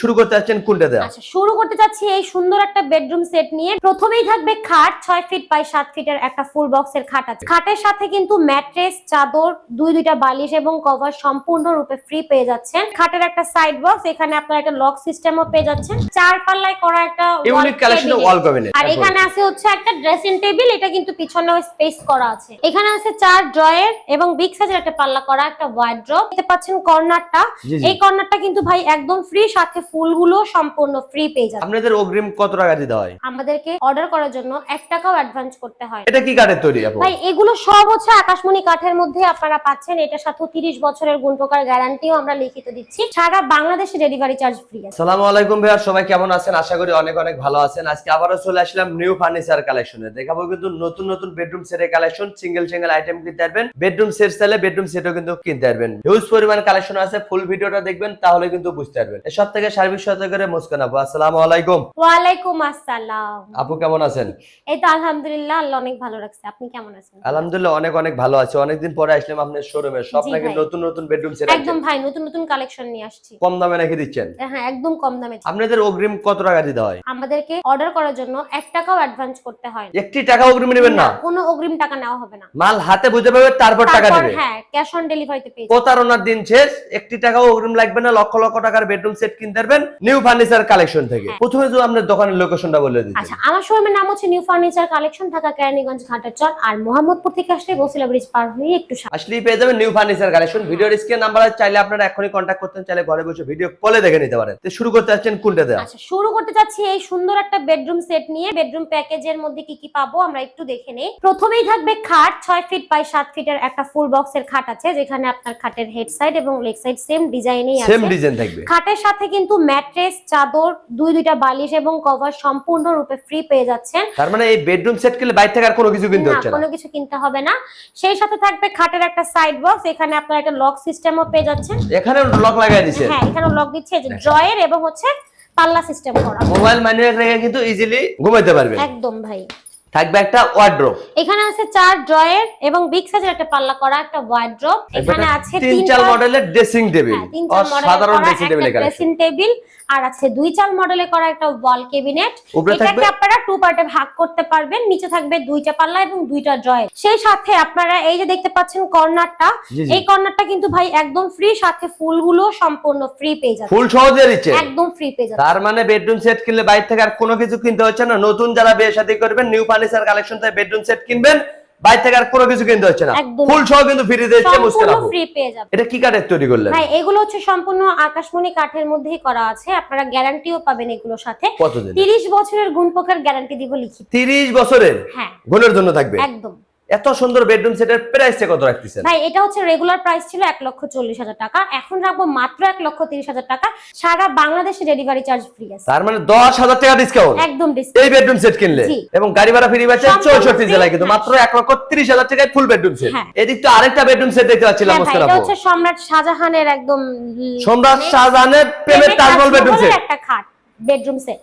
শুরু করতে যাচ্ছেন কোনটা দেওয়া? আচ্ছা শুরু করতে চাচ্ছি এই সুন্দর একটা বেডরুম সেট নিয়ে। প্রথমেই থাকবে খাট ছয় ফিট বাই সাত ফিটের একটা ফুল বক্সের খাট আছে। খাটের সাথে কিন্তু ম্যাট্রেস চাদর দুই দুইটা বালিশ এবং কভার সম্পূর্ণরূপে ফ্রি পেয়ে যাচ্ছেন। খাটের একটা সাইড বক্স এখানে আপনারা একটা লক সিস্টেমও পেয়ে যাচ্ছেন। চার পাল্লায় করা একটা ইউনিক cabinet। ওয়াল ক্যাবিনেট আর এখানে আছে হচ্ছে একটা ড্রেসিং টেবিল এটা কিন্তু পিছনে স্পেস করা আছে। এখানে আছে চার ড্রয়ার এবং বিগ সাইজের একটা পাল্লা করা একটা ওয়ার্ড্রপ দেখতে পাচ্ছেন কর্নারটা। এই কর্নারটা কিন্তু ভাই একদম ফ্রি সাথে ফুলগুলো সম্পূর্ণ ফ্রি পেয়ে যাবেন আপনাদের অগ্রিম কত টাকা দিতে হয়? আমাদেরকে অর্ডার করার জন্য এক টাকাও অ্যাডভান্স করতে হয়। এটা কি কাঠের তৈরি আপু? ভাই এগুলো সব হচ্ছে আকাশমণি কাঠের মধ্যে আপনারা পাচ্ছেন। এটার সাথে তিরিশ বছরের গুণপকার গ্যারান্টিও আমরা লিখিত দিচ্ছি। সারা বাংলাদেশে ডেলিভারি চার্জ ফ্রি আছে। সালামু আলাইকুম ভাইয়া সবাই কেমন আছেন? আশা করি অনেক অনেক ভালো আছেন। আজকে আবারও চলে আসলাম নিউ ফার্নিচার কালেকশনে দেখাবো কিন্তু নতুন নতুন বেডরুম সেটের কালেকশন সিঙ্গেল সিঙ্গেল আইটেম কিনতে পারবেন। বেডরুম সেট চাইলে বেডরুম সেটও কিন্তু কিনতে পারবেন। হিউজ পরিমাণ কালেকশন আছে। ফুল ভিডিওটা দেখবেন তাহলে কিন্তু বুঝতে পারবেন। এসব থেকে সার্ভিস সহায়তা করে মুস্কান আপু আসসালামু আলাইকুম। ওয়ালাইকুম আসসালাম। আপু কেমন আছেন? এই তো আলহামদুলিল্লাহ আল্লাহ অনেক ভালো রাখছে। আপনি কেমন আছেন? আলহামদুলিল্লাহ অনেক অনেক ভালো আছে। অনেকদিন পরে আসলাম আপনার শোরুমে সব নাকি নতুন নতুন বেডরুম সেট একদম ভাই নতুন নতুন কালেকশন নিয়ে আসছি। কম দামে নাকি দিচ্ছেন? হ্যাঁ একদম কম দামে আপনাদের অগ্রিম কত টাকা দিতে হয়? আমাদেরকে অর্ডার করার জন্য এক টাকাও অ্যাডভান্স করতে হয় না। একটি টাকা অগ্রিম নেবেন না? কোনো অগ্রিম টাকা নেওয়া হবে না। মাল হাতে বুঝে পাবে তারপর টাকা দেবে। হ্যাঁ ক্যাশ অন ডেলিভারিতে পেয়ে। প্রতারণার দিন শেষ একটি টাকাও অগ্রিম লাগবে না। লক্ষ লক্ষ টাকার বেডরুম সেট কিনতে পারবেন নিউ ফার্নিচার কালেকশন থেকে। হ্যাঁ। প্রথমে তো আপনার দোকানের লোকেশনটা বলে দিচ্ছি আচ্ছা আমার শোরুমের নাম হচ্ছে new furniture collection Dhaka Keraniganj ঘাটের চর। আর মোহাম্মদপুর থেকে আসলে ব্রিজ পার হয়ে একটু আসলেই পেয়ে যাবেন নিউ ফার্নিচার কালেকশন ভিডিওর স্ক্রিন নাম্বার চাইলে আপনারা এখনই কন্ট্যাক্ট করতেন চাইলে ঘরে বসে ভিডিও কলে দেখে নিতে পারেন। তো শুরু করতে যাচ্ছেন কোনটা দেওয়া আচ্ছা শুরু করতে এই সুন্দর একটা বেডরুম সেট নিয়ে। বেডরুম প্যাকেজের মধ্যে কি কি পাবো আমরা একটু দেখে নেই। প্রথমেই থাকবে খাট ছয় ফিট বাই সাত ফিটের একটা ফুল বক্সের খাট আছে যেখানে আপনার খাটের হেড সাইড এবং লেগ সাইড সেম ডিজাইনেই সেম ডিজাইন থাকবে। খাটের সাথে কিন্তু ম্যাট্রেস চাদর দুই দুইটা বালিশ এবং কভার সম্পূর্ণরূপে ফ্রি পেয়ে যাচ্ছেন। তার মানে এই বেডরুম সেট কিনলে বাইরে থেকে আর কোনো কিছু কিনতে হচ্ছে না? কোনো কিছু কিনতে হবে না। সেই সাথে থাকবে খাটের একটা সাইড বক্স এখানে আপনার একটা লক সিস্টেমও পেয়ে যাচ্ছেন। এখানে লক লাগাই দিছে? হ্যাঁ এখানে লক দিচ্ছে। যে ড্রয়ার এবং হচ্ছে পাল্লা সিস্টেম করা। মোবাইল মানি রেখে কিন্তু ইজিলি ঘুমাইতে পারবেন একদম ভাই। থাকবে একটা ওয়ার্ড্রোব এখানে আছে চার ড্রয়ার এবং বিগ সাইজের একটা পাল্লা করা একটা ওয়ার্ড্রপ এখানে আছে তিন চার মডেলের ড্রেসিং টেবিল সাধারণ ড্রেসিং একটা ড্রেসিং টেবিল আর আছে দুই চার মডেলে করা একটা ওয়াল ক্যাবিনেট এটাকে আপনারা টু পার্টে ভাগ করতে পারবেন। নিচে থাকবে দুইটা পাল্লা এবং দুইটা ড্রয়ার সেই সাথে আপনারা এই যে দেখতে পাচ্ছেন কর্নারটা। এই কর্নারটা কিন্তু ভাই একদম ফ্রি সাথে ফুলগুলো সম্পূর্ণ ফ্রি পেয়ে যাচ্ছে ফুল সহজে দিচ্ছে। একদম ফ্রি পেয়ে যাচ্ছে তার মানে বেডরুম সেট কিনলে বাইরে থেকে আর কোনো কিছু কিনতে হচ্ছে না। নতুন যারা বিয়ে শাদী করবেন নিউ ফার্নিচার কালেকশন থেকে বেডরুম সেট কিনবেন বাইরে থেকে আর কোনো কিছু কিনতে হচ্ছে না। ফুল সহ কিন্তু ফ্রি দিচ্ছে আপু। ফ্রি পেয়ে যাবেন। এটা কি কাঠের তৈরি করলেন? ভাই এগুলো হচ্ছে সম্পূর্ণ আকাশমণি কাঠের মধ্যেই করা আছে। আপনারা গ্যারান্টিও পাবেন এগুলোর সাথে। কতদিন তিরিশ বছরের গুণ পোকার গ্যারান্টি দিব লিখিত। তিরিশ বছরের? হ্যাঁ। গুণের জন্য থাকবে? একদম। এত সুন্দর বেডরুম সেটের প্রাইসটা কত রাখতেছেন? ভাই এটা হচ্ছে রেগুলার প্রাইস ছিল এক লক্ষ চল্লিশ হাজার টাকা। এখন রাখব মাত্র এক লক্ষ তিরিশ হাজার টাকা। সারা বাংলাদেশে ডেলিভারি চার্জ ফ্রি আছে। তার মানে দশ হাজার টাকা ডিসকাউন্ট একদম এই বেডরুম সেট কিনলে? এবং গাড়ি ভাড়া ফ্রি সম্পূর্ণ চৌষট্টি জেলায় কিন্তু। মাত্র এক লক্ষ তিরিশ হাজার টাকায় ফুল বেডরুম সেট। এদিক তো আরেকটা বেডরুম সেট দেখতে পাচ্ছিলাম হ্যাঁ এটা হচ্ছে সম্রাট শাহজাহানের একদম সম্রাট শাহজাহানের প্রেমের তাজমহল বেডরুম সেট একটা খাট। বেডরুম সেট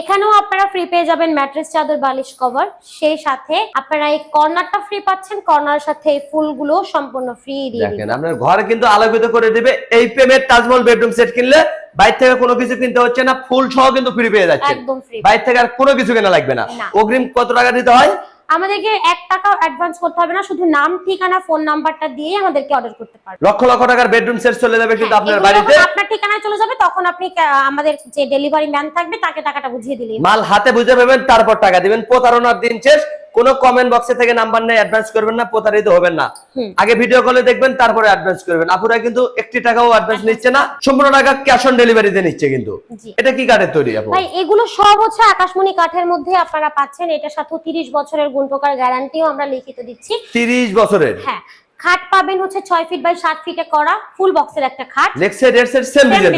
এখানেও আপনারা ফ্রি পেয়ে যাবেন ম্যাট্রেস চাদর বালিশ কভার সেই সাথে আপনারা এই কর্নারটা ফ্রি পাচ্ছেন কর্নার সাথে এই ফুলগুলো সম্পূর্ণ ফ্রি দিয়ে দেখেন আপনার ঘর কিন্তু আলোকিত করে দিবে। এই প্রেমের তাজমহল বেডরুম সেট কিনলে বাইরে থেকে কোনো কিছু কিনতে হচ্ছে না ফুল সহ কিন্তু ফ্রি পেয়ে যাচ্ছে একদম ফ্রি বাইরে থেকে আর কোনো কিছু কেনা লাগবে না। অগ্রিম কত টাকা দিতে হয়? আমাদেরকে এক টাকাও অ্যাডভান্স করতে হবে না শুধু নাম ঠিকানা ফোন নাম্বারটা দিয়ে আমাদেরকে অর্ডার করতে পারবেন লক্ষ লক্ষ টাকার বেডরুম সেট চলে যাবে কিন্তু হ্যাঁ, আপনার বাড়িতে। আপনার ঠিকানায় চলে যাবে তখন আপনি আমাদের যে ডেলিভারি ম্যান থাকবে তাকে টাকাটা বুঝিয়ে দিলেন মাল হাতে বুঝে পাবেন তারপর টাকা দিবেন। প্রতারণার দিন শেষ। কোনো কমেন্ট বক্সে থেকে নাম্বার নেই অ্যাডভান্স করবেন না প্রতারিত হবেন না। আগে ভিডিও কলে দেখবেন তারপরে অ্যাডভান্স করবেন। আপুরা কিন্তু একটি টাকাও অ্যাডভান্স নিচ্ছে না সম্পূর্ণ টাকা ক্যাশ অন ডেলিভারিতে নিচ্ছে কিন্তু। এটা কি কাঠের তৈরি আপু? ভাই এগুলো সব হচ্ছে আকাশমণি কাঠের মধ্যে আপনারা পাচ্ছেন। এটা সাথে তিরিশ বছরের গুণ প্রকার গ্যারান্টিও আমরা লিখিত দিচ্ছি। তিরিশ বছরের? হ্যাঁ। খাট পাবেন হচ্ছে ছয় ফিট বাই সাত ফিটে করা ফুল বক্সের একটা খাট।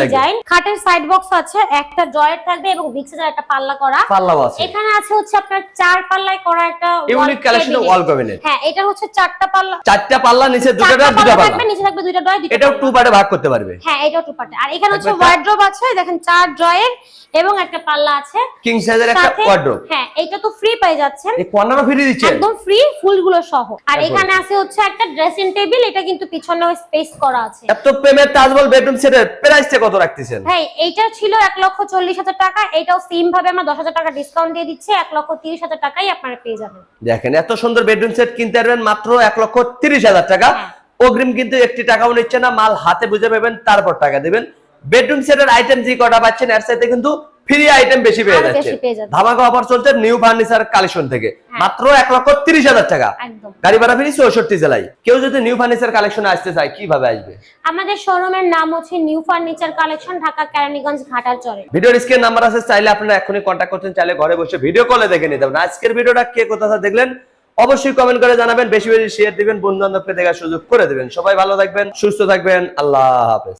ডিজাইন খাটের সাইড বক্স আছে একটা ড্রয়ার থাকবে এবং একটা পাল্লা করা। পাল্লাও আছে। এখানে আছে হচ্ছে আপনার চার পাল্লায় করা একটা ইউনিক cabinet। ওয়াল ক্যাবিনেট হ্যাঁ এটা হচ্ছে চারটা পাল্লা। চারটা পাল্লা নিচে দুটো ড্রয়ার দুটো পাল্লা পাল্লা। নিচে থাকবে দুইটা ড্রয়ার দুইটা এটাও টু পার্টে ভাগ করতে পারবে। হ্যাঁ এটাও টু পার্টে আর এখানে হচ্ছে ওয়ার্ড্রোব আছে দেখেন চার ড্রয়ার এবং একটা পাল্লা আছে। কিং সাইজের একটা ওয়ার্ড্রোব হ্যাঁ এটা তো ফ্রি পেয়ে যাচ্ছেন। এই কর্নারও ফ্রি একদম ফ্রি ফুলগুলো সহ। আর এখানে আছে হচ্ছে একটা ড্রেসিং টেবিল এটা কিন্তু পিছনে স্পেস করা আছে। এত প্রেমের তাজমহল বেডরুম সেটের প্রাইসটা কত রাখতেছেন? হ্যাঁ এইটা ছিল এক লক্ষ চল্লিশ হাজার টাকা এটাও সেম ভাবে আমরা দশ হাজার টাকা ডিসকাউন্ট দিয়ে দিচ্ছি এক লক্ষ তিরিশ হাজার টাকাই আপনারা পেয়ে যাবেন। দেখেন এত সুন্দর বেডরুম সেট কিনতে পারবেন মাত্র এক লক্ষ তিরিশ হাজার টাকা। হ্যাঁ। অগ্রিম কিন্তু একটি টাকাও নিচ্ছে না মাল হাতে বুঝে পাবেন তারপর টাকা দিবেন। বেডরুম সেটের আইটেম যে কটা পাচ্ছেন এর সাথে কিন্তু ফ্রি আইটেম বেশি পেয়ে যাচ্ছে। ধামাকা অফার চলছে নিউ ফার্নিচার কালেকশন থেকে। হ্যাঁ। মাত্র এক লক্ষ তিরিশ হাজার টাকা। গাড়ি ভাড়া ফিরি চৌষট্টি জেলায়। কেউ যদি নিউ ফার্নিচার কালেকশনে আসতে চায় কীভাবে আসবে? আমাদের শোরুমের নাম হচ্ছে new furniture collection Dhaka Keraniganj ঘাটার চরে। ভিডিওর স্ক্রিন নাম্বার আছে চাইলে আপনারা এখনই কন্ট্যাক্ট করতেন চাইলে ঘরে বসে ভিডিও কলে দেখে নিতে পারেন। আজকের ভিডিওটা কে কোথা দেখলেন? অবশ্যই কমেন্ট করে জানাবেন বেশি বেশি শেয়ার দিবেন বন্ধু বান্ধবকে দেখার সুযোগ করে দেবেন। সবাই ভালো থাকবেন সুস্থ থাকবেন আল্লাহ হাফেজ।